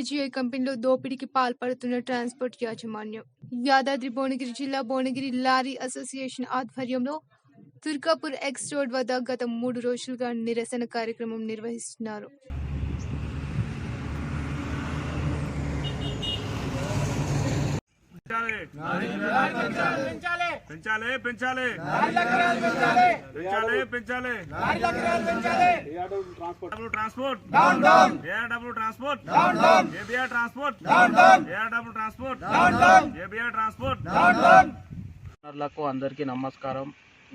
కేజీఐ కంపెనీలో దోపిడీకి పాల్పడుతున్న ట్రాన్స్పోర్ట్ యాజమాన్యం. యాదాద్రి భువనగిరి జిల్లా భువనగిరి లారీ అసోసియేషన్ ఆధ్వర్యంలో తుర్కాపూర్ ఎక్స్ రోడ్ వద్ద గత మూడు రోజులుగా నిరసన కార్యక్రమం నిర్వహిస్తున్నారు. పెంచాలి పెంచాలి. పెంచాలి. పెంచాలి పెంచాలి. Double transport ARW transport ABR transport ARW transport ABR transport ఓనర్లకు అందరికీ నమస్కారం.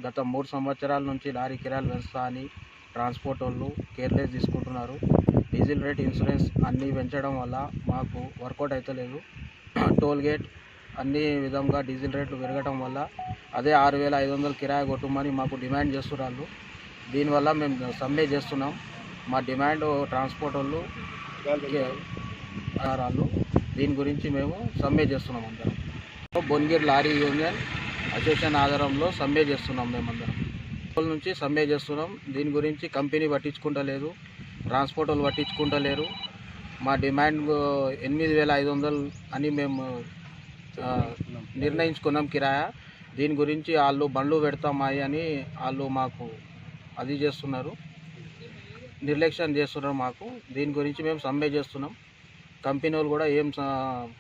గత మూడు సంవత్సరాల నుంచి లారీ కిరాయిలు పెంచుతా అని ట్రాన్స్పోర్ట్ వాళ్ళు కేర్లెస్ తీసుకుంటున్నారు. డీజిల్ రేట్ ఇన్సూరెన్స్ అన్నీ పెంచడం వల్ల మాకు వర్కౌట్ అవుతలేదు టోల్ గేట్ అన్ని విధంగా డీజిల్ రేట్లు పెరగటం వల్ల అదే ఆరు వేల ఐదు వందలు కిరాయి కొట్టుమని మాకు డిమాండ్ చేస్తున్నారు. దీనివల్ల మేము సమ్మె చేస్తున్నాం. మా డిమాండ్ ట్రాన్స్పోర్ట్ వాళ్ళు ఆధారాలు దీని గురించి మేము సమ్మె చేస్తున్నాం అందరం. బొన్గిర్ లారీ యూనియన్ అసోసియేషన్ ఆధారంలో సమ్మె చేస్తున్నాం మేమందరం. రోజుల నుంచి సమ్మె చేస్తున్నాం. దీని గురించి కంపెనీ పట్టించుకుంటలేదు. ట్రాన్స్పోర్ట్ వాళ్ళు పట్టించుకుంటలేరు. మా డిమాండ్ ఎనిమిది వేల ఐదు వందలు అని మేము నిర్ణయించుకున్నాం కిరాయా. దీని గురించి వాళ్ళు బండ్లు పెడతామాయి అని వాళ్ళు మాకు అది చేస్తున్నారు. నిర్లక్ష్యం చేస్తున్నారు మాకు. దీని గురించి మేము సమ్మె చేస్తున్నాం. కంపెనీ వాళ్ళు కూడా ఏం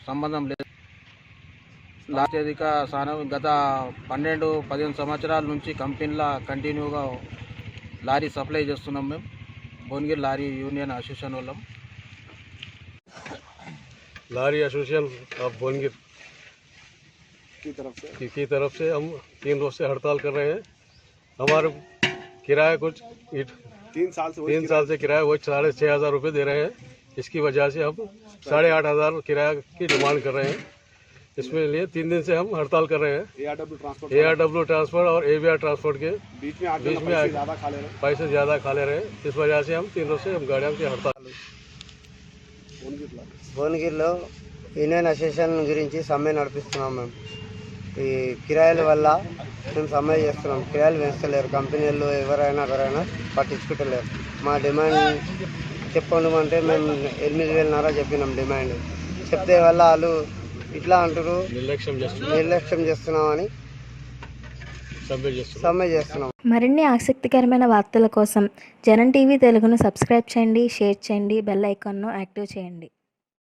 సంబంధం లేదు. లాస్టేదిక స్థానం గత పన్నెండు పదిహేను సంవత్సరాల నుంచి కంపెనీల కంటిన్యూగా లారీ సప్లై చేస్తున్నాం మేము. భువనగిరి లారీ యూనియన్ అసోసియేషన్ వాళ్ళం. Lorry association of Bhuvanagiri. की तरफ से की तरफ से हम तीन रोज से हड़ताल कर रहे हैं हमारे किराया कुछ इट- तीन साल से तीन साल से किराया वही साढ़े छः हज़ार रुपये दे रहे हैं इसकी वजह से हम साढ़े आठ हज़ार किराया की डिमांड कर रहे हैं इसमें लिए तीन दिन से हम हड़ताल कर रहे हैं ARW transport A R W transport और ए बी आर ट्रांसपोर्ट के बीच में आके बीच ना में पैसे आके- ज्यादा खा ले रहे हैं पैसे ज़्यादा खा ले रहे हैं इस वजह से हम तीन रोज से हम गाड़ियों की हड़ताल उनकी खिलाफ। భువనగిరిలో యూనియన్ అసోసియేషన్ గురించి సమ్మె నడిపిస్తున్నాం మేము ఈ కిరాయిల వల్ల మేము సమ్మె చేస్తున్నాం. కిరాయిలు పెంచలేరు కంపెనీలు ఎవరైనా ఎవరైనా పట్టించుకుంటలేరు మా డిమాండ్ చెప్పండి అంటే మేము ఎనిమిది వేలన్నర చెప్పినాం డిమాండ్. చెప్తే వల్ల వాళ్ళు ఇట్లా అంటారు నిర్లక్ష్యం చేస్తున్నాం నిర్లక్ష్యం చేస్తున్నామని సమ్మె చేస్తున్నాం సమ్మె చేస్తున్నాం. మరిన్ని ఆసక్తికరమైన వార్తల కోసం జనం టీవీ తెలుగును సబ్స్క్రైబ్ చేయండి షేర్ చేయండి బెల్ ఐకాన్ను యాక్టివ్ చేయండి.